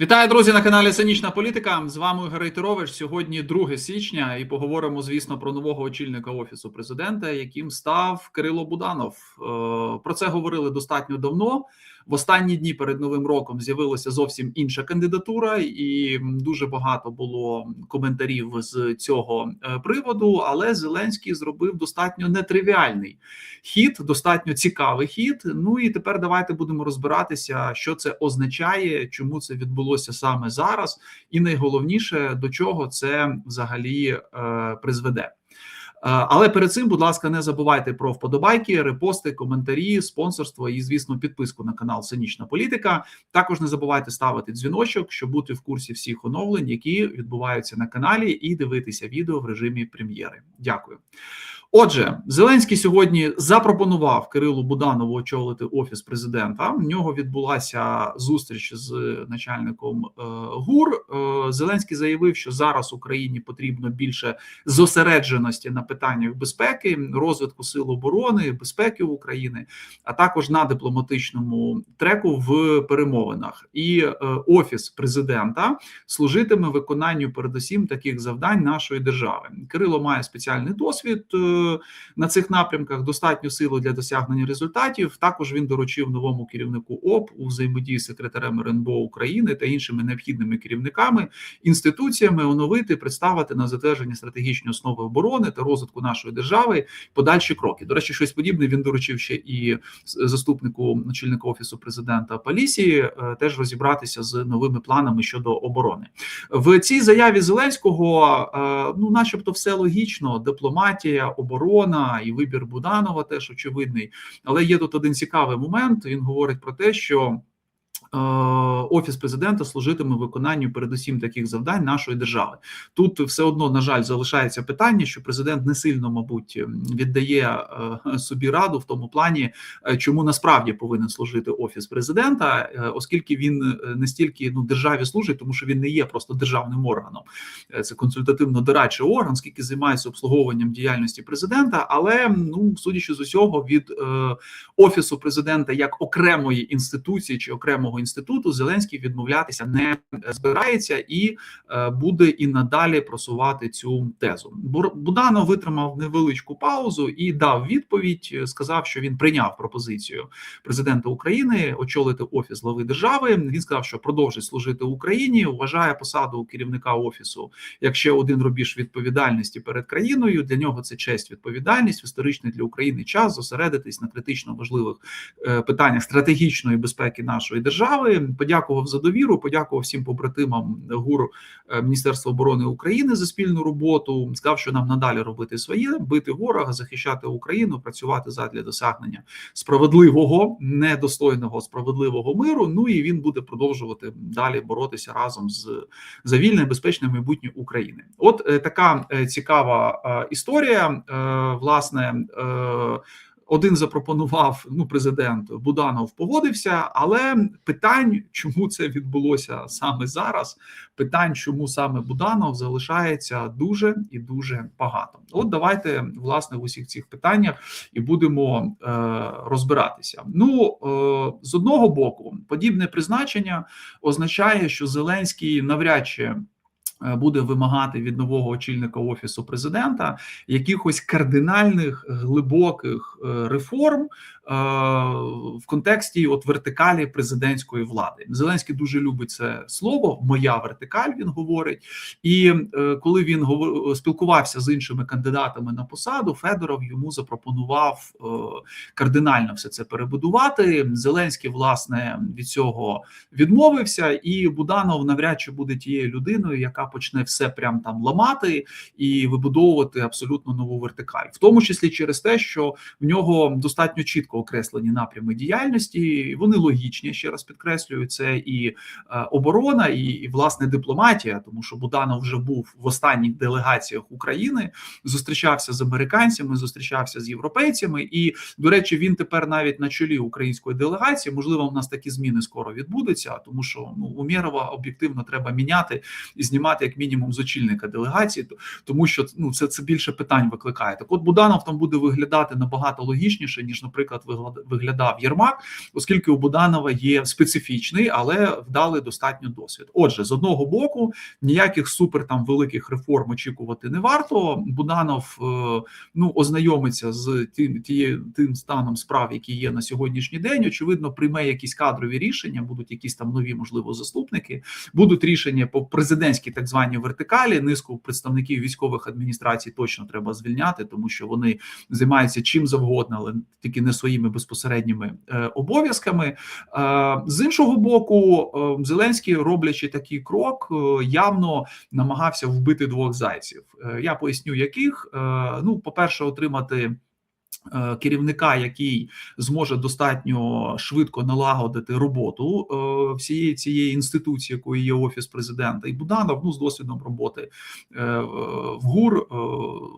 Вітаю, друзі, на каналі Цинічна Політика. З вами Гарий Тирович. Сьогодні 2 січня, і поговоримо, звісно, про нового очільника офісу президента, яким став Кирило Буданов. Е, Про це говорили достатньо давно. В останні дні перед новим роком з'явилася зовсім інша кандидатура, і дуже багато було коментарів з цього е, приводу. Але Зеленський зробив достатньо нетривіальний хід, достатньо цікавий хід. Ну і тепер давайте будемо розбиратися, що це означає, чому це відбулося саме зараз, і найголовніше до чого це взагалі е, призведе. Е, Але перед цим, будь ласка, не забувайте про вподобайки, репости, коментарі, спонсорство і, звісно, підписку на канал Синічна Політика. Також не забувайте ставити дзвіночок, щоб бути в курсі всіх оновлень, які відбуваються на каналі, і дивитися відео в режимі прем'єри. Дякую. Отже, Зеленський сьогодні запропонував Кирилу Буданову очолити офіс президента. В нього відбулася зустріч з начальником е, ГУР. Е, Зеленський заявив, що зараз Україні потрібно більше зосередженості на питаннях безпеки, розвитку сил оборони, безпеки України, а також на дипломатичному треку в перемовинах. І е, офіс президента служитиме виконанню передусім таких завдань нашої держави. Кирило має спеціальний досвід на цих напрямках, достатньо сили для досягнення результатів. Також він доручив новому керівнику ОП у взаємодії з секретарем РНБО України та іншими необхідними керівниками інституціями оновити, представити на затвердження стратегічної основи оборони та розвитку нашої держави подальші кроки. До речі, щось подібне він доручив ще і заступнику начальника офісу президента Палісі е, теж розібратися з новими планами щодо оборони в цій заяві Зеленського. е, Ну, начебто, все логічно: дипломатія, оборона і вибір Буданова теж очевидний. Але є тут один цікавий момент. Він говорить про те, що. Е, Офіс президента служитиме виконанню передусім таких завдань нашої держави. Тут все одно, на жаль, залишається питання, що президент не сильно, мабуть, віддає е, собі раду в тому плані, е, чому насправді повинен служити офіс президента, оскільки він не стільки ну державі служить, тому що він не є просто державним органом. Це консультативно-дорадчий орган, скільки займається обслуговуванням діяльності президента. Але ну судячи з усього, від офісу президента як окремої інституції чи окремого інституту, Зеленський відмовлятися не збирається і е, буде і надалі просувати цю тезу. Буданов витримав невеличку паузу і дав відповідь. е, Сказав, що він прийняв пропозицію президента України очолити офіс глави держави. Він сказав, що продовжить служити Україні. Вважає посаду керівника офісу як ще один рубіж відповідальності перед країною. Для нього це честь, відповідальність в історичний для України час зосередитись на критично важливих е, питаннях стратегічної безпеки нашої держави. Подякував за довіру. Подякував всім побратимам ГУР е, Міністерства оборони України за спільну роботу. Сказав, що нам надалі робити своє, бити ворога, захищати Україну, працювати задля досягнення справедливого, недостойного справедливого миру. Ну і він буде продовжувати далі боротися разом з за вільне безпечне майбутнє України. От е, така е, цікава історія. Власне. Один запропонував ну президент Буданов погодився, але питань, чому це відбулося саме зараз, питань, чому саме Буданов залишається дуже і дуже багато. От давайте власне в усіх цих питаннях і будемо е, розбиратися. Ну е, з одного боку, подібне призначення означає, що Зеленський навряд чи. Е, Буде вимагати від нового очільника офісу президента якихось кардинальних глибоких е, реформ е, в контексті от вертикалі президентської влади. Зеленський дуже любить це слово. Моя вертикаль він говорить. І коли він спілкувався з іншими кандидатами на посаду, Федоров йому запропонував кардинально все це перебудувати. Зеленський власне від цього відмовився, і Буданов навряд чи буде тією людиною, яка почне все прям там ламати і вибудовувати абсолютно нову вертикаль, в тому числі через те, що в нього достатньо чітко окреслені напрями діяльності. Вони логічні. Ще раз підкреслюю, це і е, оборона, і, і власне дипломатія, тому що Буданов вже був в останніх делегаціях України, зустрічався з американцями, зустрічався з європейцями, і до речі, він тепер навіть на чолі української делегації. Можливо, у нас такі зміни скоро відбудуться, тому що ну Умєрова об'єктивно треба міняти і знімати починати як мінімум з очільника делегації, тому що ну це це більше питань викликає. Так, от Буданов там буде виглядати набагато логічніше ніж, наприклад, виглядав Єрмак, оскільки у Буданова є специфічний, але вдалий достатньо досвід. Отже, з одного боку, ніяких супер там великих реформ очікувати не варто. Буданов е, ну ознайомиться з тим тією тим станом справ, які є на сьогоднішній день. Очевидно, прийме якісь кадрові рішення, будуть якісь там нові, можливо, заступники, будуть рішення по президентській так званій вертикалі. Низку представників військових адміністрацій точно треба звільняти, тому що вони займаються чим завгодно, але тільки не своїми безпосередніми е, обов'язками. Е, з іншого боку, е, Зеленський, роблячи такий крок, явно намагався вбити двох зайців. Я поясню, яких ну, по перше, отримати. Е, керівника, який зможе достатньо швидко налагодити роботу е, всієї цієї інституції, якою є офіс президента, і Буданов ну з досвідом роботи е, в ГУР,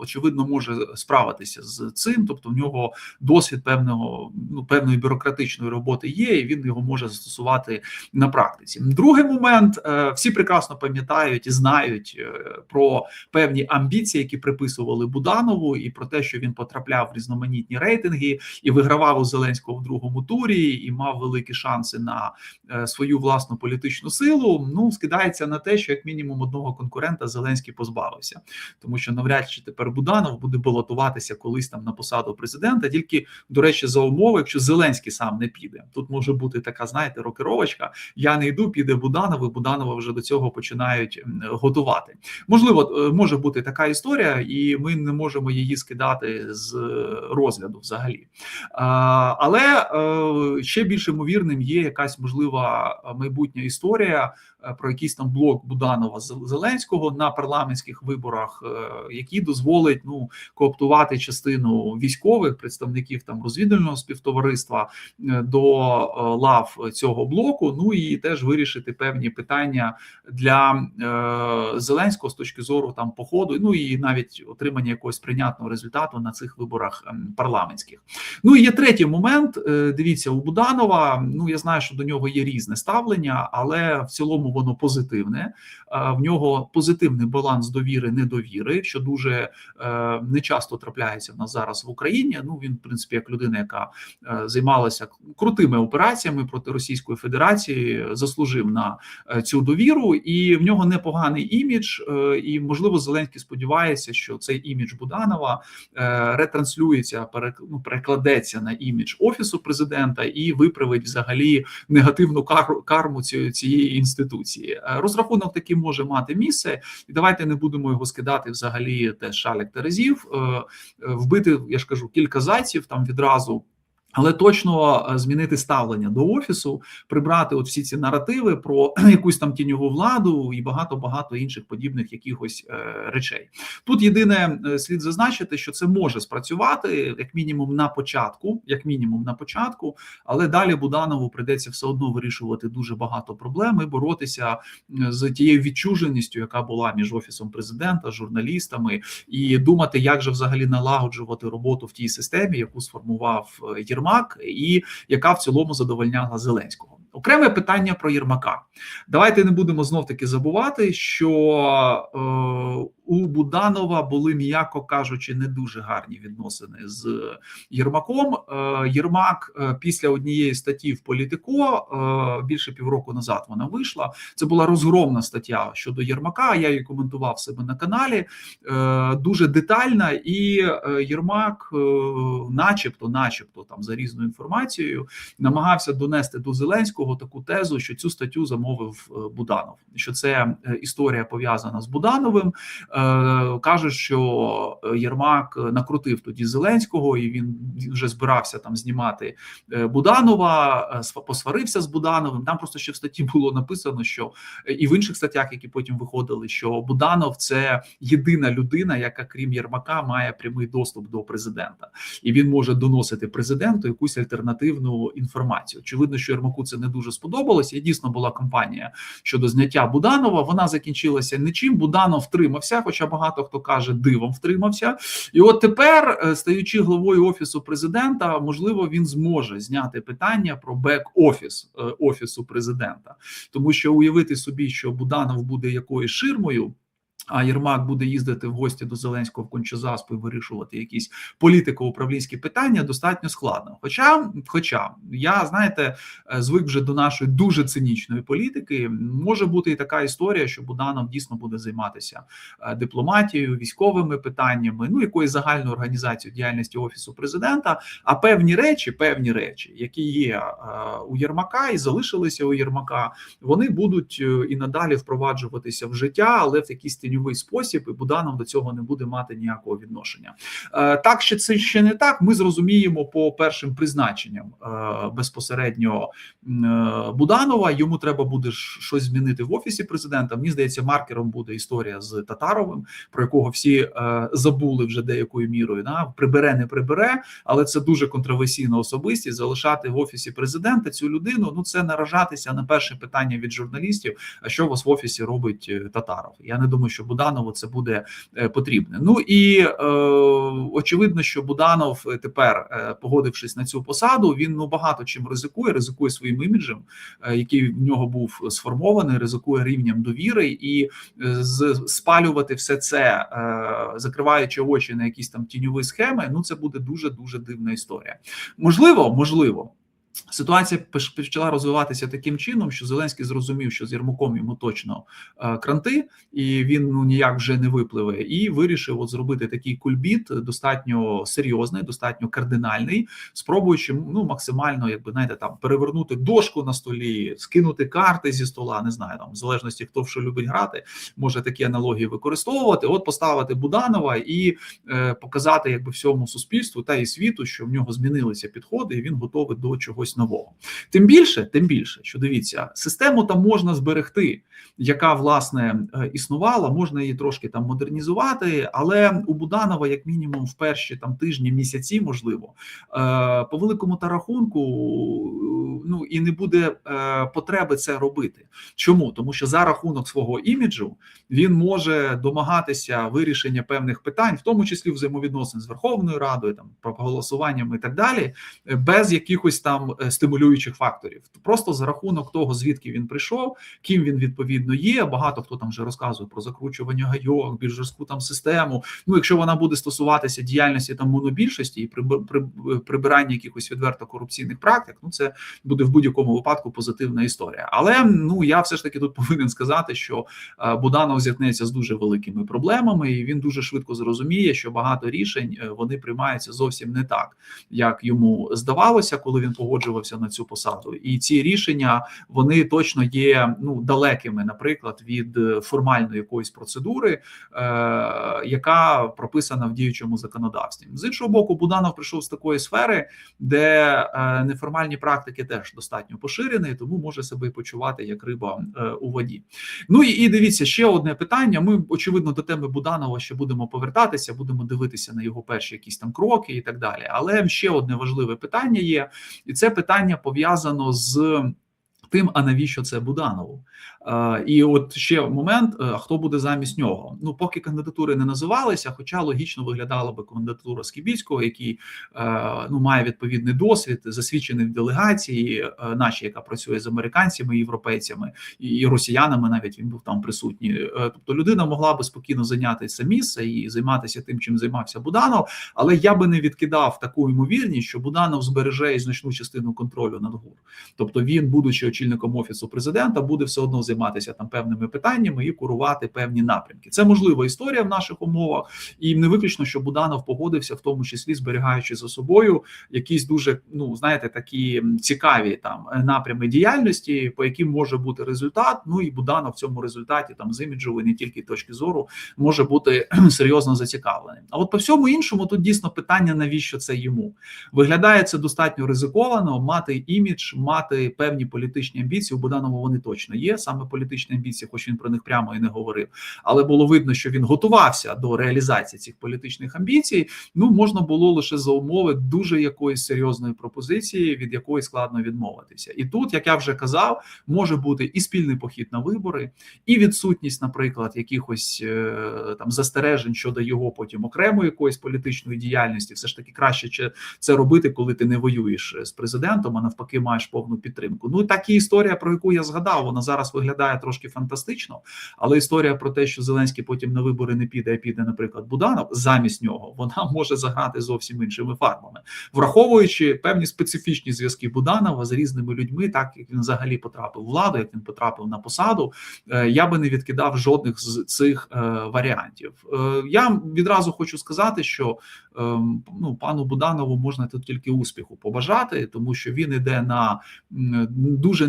очевидно, може справитися з цим. Тобто, в нього досвід певного ну певної бюрократичної роботи є, і він його може застосувати на практиці. Другий момент всі прекрасно пам'ятають і знають про певні амбіції, які приписували Буданову, і про те, що він потрапляв в різноманітні різноманітні рейтинги і вигравав у Зеленського в другому турі, і мав великі шанси на е, свою власну політичну силу. Ну скидається на те, що як мінімум одного конкурента Зеленський позбавився, тому що навряд чи тепер Буданов буде балотуватися колись там на посаду президента. Тільки до речі, за умови, якщо Зеленський сам не піде, тут може бути така, знаєте, рокировочка. Я не йду, піде Буданов, і Буданова вже до цього починають готувати. Можливо, е, може бути така історія, і ми не можемо її скидати з розвитку розгляду взагалі. Але е, ще більш ймовірним є якась можлива майбутня історія Е, про якийсь там блок Буданова Зеленського на парламентських виборах, е, які дозволить ну кооптувати частину військових представників там розвідувального співтовариства до лав цього блоку. Ну і теж вирішити певні питання для Зеленського з точки зору там походу, ну і навіть отримання якогось прийнятного результату на цих виборах ем, парламентських. Ну і є третій момент. Дивіться, у Буданова. Ну я знаю, що до нього є різне ставлення, але в цілому воно позитивне. В нього позитивний баланс довіри, недовіри, що дуже е, не часто трапляється в нас зараз в Україні. Ну він, в принципі, як людина, яка е, займалася крутими операціями проти Російської Федерації, заслужив на е, цю довіру, і в нього непоганий імідж. І можливо, Зеленський сподівається, що цей імідж Буданова ретранслюється, ну, перекладеться на імідж офісу президента і виправить взагалі негативну карму цієї інституції інституції. Е, розрахунок такий може мати місце, і давайте не будемо його скидати взагалі теж шалік терезів, е, е, вбити, я ж кажу, кілька зайців там відразу. Але точно е, змінити ставлення до офісу, прибрати от всі ці наративи про якусь там тіньову владу і багато багато інших подібних якихось е, речей. Тут єдине е, слід зазначити, що це може спрацювати як мінімум на початку, як мінімум на початку, але далі Буданову прийдеться все одно вирішувати дуже багато проблем і боротися з тією відчуженістю, яка була між офісом президента, журналістами, і думати, як же взагалі налагоджувати роботу в тій системі, яку сформував Єрмак. Єрмак, і яка в цілому задовольняла Зеленського. Окреме питання про Єрмака. Давайте не будемо знов таки забувати, що е, у Буданова були, м'яко кажучи, не дуже гарні відносини з Єрмаком. Е, Єрмак е, після однієї статті в Політико е, більше півроку назад вона вийшла. Це була розгромна стаття щодо Єрмака. Я її коментував себе на каналі. Е, дуже детальна, і е, Єрмак, е, начебто, начебто, там за різною інформацією, намагався донести до Зеленського таку тезу, що цю статтю замовив е, Буданов. Що це е, історія пов'язана з Будановим. Е, Кажуть, що Єрмак накрутив тоді Зеленського, і він вже збирався там знімати Буданова, посварився з Будановим. Там просто ще в статті було написано, що і в інших статтях, які потім виходили, що Буданов це єдина людина, яка крім Єрмака має прямий доступ до президента, і він може доносити президенту якусь альтернативну інформацію. Очевидно, що Єрмаку це не дуже сподобалося. І дійсно була кампанія щодо зняття Буданова. Вона закінчилася нічим. Буданов втримався, хоча багато хто каже, дивом втримався. І от тепер, е, стаючи главою офісу президента, можливо, він зможе зняти питання про бек-офіс е, офісу президента, тому що уявити собі, що Буданов буде якоюсь ширмою. А Єрмак буде їздити в гості до Зеленського в Кончезаспу і вирішувати якісь політико-управлінські питання достатньо складно. Хоча, хоча я знаєте, е, звик вже до нашої дуже цинічної політики, може бути і така історія, що Буданов дійсно буде займатися е, дипломатією, військовими питаннями, ну якоюсь загальною організацією діяльності офісу президента. А певні речі, певні речі, які є е, у Єрмака і залишилися у Єрмака, вони будуть і надалі впроваджуватися в життя, але в якійсь тіньовий спосіб, і Буданов до цього не буде мати ніякого відношення. Так що це ще не так. Ми зрозуміємо по першим призначенням безпосередньо Буданова. Йому треба буде щось змінити в офісі президента. Мені здається, маркером буде історія з Татаровим, про якого всі забули вже деякою мірою. Да? Прибере, не прибере, але це дуже контроверсійна особистість. Залишати в офісі президента цю людину. Ну це наражатися на перше питання від журналістів. А що у вас в офісі робить е, Татаров? Я не думаю, що Буданову це буде е, потрібне. Ну і е, очевидно, що Буданов тепер, е, погодившись на цю посаду, він ну багато чим ризикує, ризикує своїм іміджем, е, який в нього був сформований, ризикує рівнем довіри і е, з спалювати все це, е, закриваючи очі на якісь там тіньові схеми. Ну це буде дуже дуже дивна історія. Можливо, можливо. Ситуація почала розвиватися таким чином, що Зеленський зрозумів, що з Єрмаком йому точно е, кранти, і він ну ніяк вже не випливе, і вирішив от зробити такий кульбіт, достатньо серйозний, достатньо кардинальний, спробуючи ну максимально, якби знаєте, там перевернути дошку на столі, скинути карти зі стола. Не знаю, там в залежності хто в що любить грати, може такі аналогії використовувати. От поставити Буданова і е, показати, якби всьому суспільству та і світу, що в нього змінилися підходи, і він готовий до чогось нового. Тим більше, тим більше, що дивіться, систему там можна зберегти, яка власне е, існувала, можна її трошки там модернізувати, але у Буданова, як мінімум, в перші там тижні, місяці, можливо, е, по великому та рахунку, ну і не буде е, потреби це робити. Чому? Тому що за рахунок свого іміджу він може домагатися вирішення певних питань, в тому числі взаємовідносин з Верховною Радою, там про голосуванням і так далі, без якихось там стимулюючих факторів. Просто за рахунок того, звідки він прийшов, ким він відповідно є. Багато хто там вже розказує про закручування гайок, більш жорстку там систему. Ну, якщо вона буде стосуватися діяльності там монобільшості і прибирання якихось відверто корупційних практик, ну це буде в будь-якому випадку позитивна історія. Але ну я все ж таки тут повинен сказати, що е, Буданов зіткнеться з дуже великими проблемами, і він дуже швидко зрозуміє, що багато рішень е, вони приймаються зовсім не так, як йому здавалося, коли він погоджувався на цю посаду. І ці рішення вони точно є ну далекими, наприклад, від е, формальної якоїсь процедури, е, яка прописана в діючому законодавстві. З іншого боку, Буданов прийшов з такої сфери, де е, неформальні практики теж достатньо поширені, тому може себе почувати як риба е, у воді. Ну і, і дивіться ще одне питання. Ми очевидно до теми Буданова ще будемо повертатися, будемо дивитися на його перші якісь там кроки і так далі. Але ще одне важливе питання є, і це питання пов'язано з тим, а навіщо це Буданову? І от ще момент: е, хто буде замість нього? Ну поки кандидатури не називалися, хоча логічно виглядала би кандидатура Скібіцького, який е, ну має відповідний досвід, засвідчений в делегації, е, нашій, яка працює з американцями, європейцями і росіянами. Навіть він був там присутній. Тобто людина могла би спокійно зайняти це місце і займатися тим, чим займався Буданов. Але я би не відкидав таку ймовірність, що Буданов збереже і значну частину контролю над ГУР. Тобто, він, будучи очільником офісу президента, буде все одно займатися там певними питаннями і курувати певні напрямки. Це можлива історія в наших умовах, і не виключно, що Буданов погодився, в тому числі зберігаючи за собою якісь дуже ну знаєте, такі цікаві там напрями діяльності, по яким може бути результат. Ну і Буданов в цьому результаті там з іміджової не тільки точки зору може бути серйозно зацікавленим. А от по всьому іншому тут дійсно питання, навіщо це йому виглядає це достатньо ризиковано мати імідж, мати певні політичні політичні амбіції у Буданова вони точно є. Саме політичні амбіції, хоч він про них прямо і не говорив. Але було видно, що він готувався до реалізації цих політичних амбіцій. Ну можна було лише за умови дуже якоїсь серйозної пропозиції, від якої складно відмовитися. І тут, як я вже казав, може бути і спільний похід на вибори, і відсутність, наприклад, якихось е, там застережень щодо його потім окремої якоїсь політичної діяльності. Все ж таки краще це робити, коли ти не воюєш з президентом, а навпаки, маєш повну підтримку. Ну так і історія, про яку я згадав, вона зараз виглядає трошки фантастично, але історія про те, що Зеленський потім на вибори не піде, а піде, наприклад, Буданов замість нього, вона може заграти зовсім іншими фарбами, враховуючи певні специфічні зв'язки Буданова з різними людьми, так як він взагалі потрапив в владу, як він потрапив на посаду. е, Я би не відкидав жодних з цих е, варіантів. Е, Я відразу хочу сказати, що ну пану Буданову можна тут тільки успіху побажати, тому що він іде на м,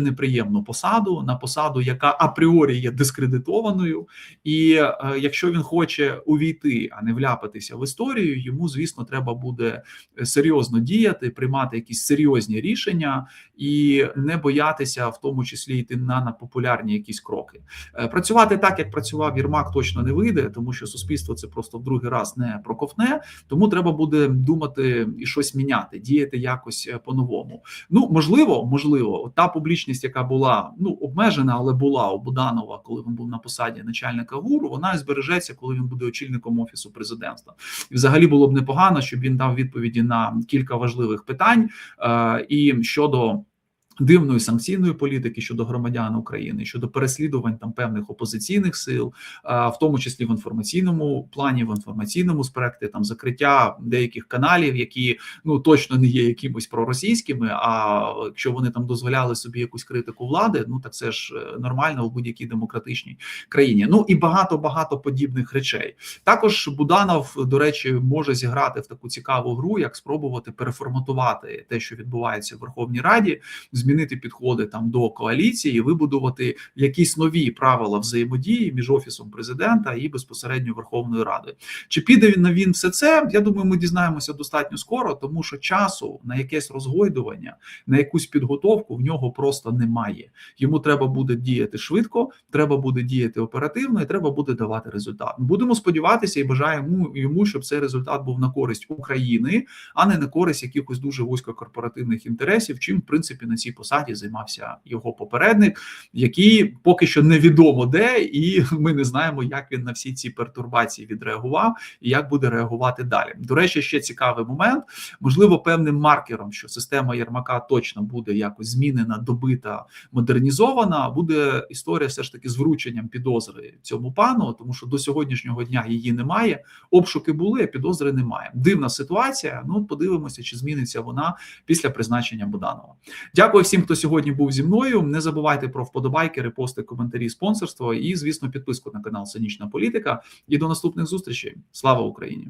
неприємну посаду, на посаду, яка апріорі є дискредитованою. І е, якщо він хоче увійти, а не вляпатися в історію, йому звісно треба буде серйозно діяти, приймати якісь серйозні рішення і не боятися, в тому числі йти на, на популярні якісь кроки. Е, Працювати так, як працював Єрмак, точно не вийде, тому що суспільство це просто в другий раз не проковне. Тому треба буде думати і щось міняти, діяти якось е, по-новому. Ну можливо, можливо, та публічність, яка була ну обмежена, але була у Буданова, коли він був на посаді начальника ГУРу, вона збережеться, коли він буде очільником офісу президентства. І взагалі було б непогано, щоб він дав відповіді на кілька важливих питань е, і щодо. Дивної санкційної політики щодо громадян України щодо переслідувань там певних опозиційних сил, в тому числі в інформаційному плані, в інформаційному спектрі, там закриття деяких каналів, які ну точно не є якимось проросійськими. А якщо вони там дозволяли собі якусь критику влади, ну так це ж е, нормально у будь-якій демократичній країні. Ну і багато багато подібних речей. Також Буданов, до речі, може зіграти в таку цікаву гру, як спробувати переформатувати те, що відбувається в Верховній Раді, змінити підходи там до коаліції, вибудувати якісь нові правила взаємодії між офісом президента і безпосередньо Верховною Радою. Чи піде він на він все це? Я думаю, ми дізнаємося достатньо скоро, тому що часу на якесь розгойдування, на якусь підготовку в нього просто немає. Йому треба буде діяти швидко, треба буде діяти оперативно, і треба буде давати результат. Будемо сподіватися і бажаємо йому, щоб цей результат був на користь України, а не на користь якихось дуже вузькокорпоративних інтересів. Чим в принципі на цій посаді займався його попередник, який поки що невідомо де, і ми не знаємо, як він на всі ці пертурбації відреагував і як буде реагувати далі. До речі, ще цікавий момент. Можливо, певним маркером, що система Єрмака точно буде якось змінена, добита, модернізована. Буде історія все ж таки з врученням підозри цьому пану, тому що до сьогоднішнього дня її немає. Обшуки були, а підозри немає. Дивна ситуація. Ну подивимося, чи зміниться вона після призначення Буданова. Дякую всім, хто сьогодні був зі мною. Не забувайте про вподобайки, репости, коментарі, спонсорство і, звісно, підписку на канал Цинічна Політика. І до наступних зустрічей. Слава Україні!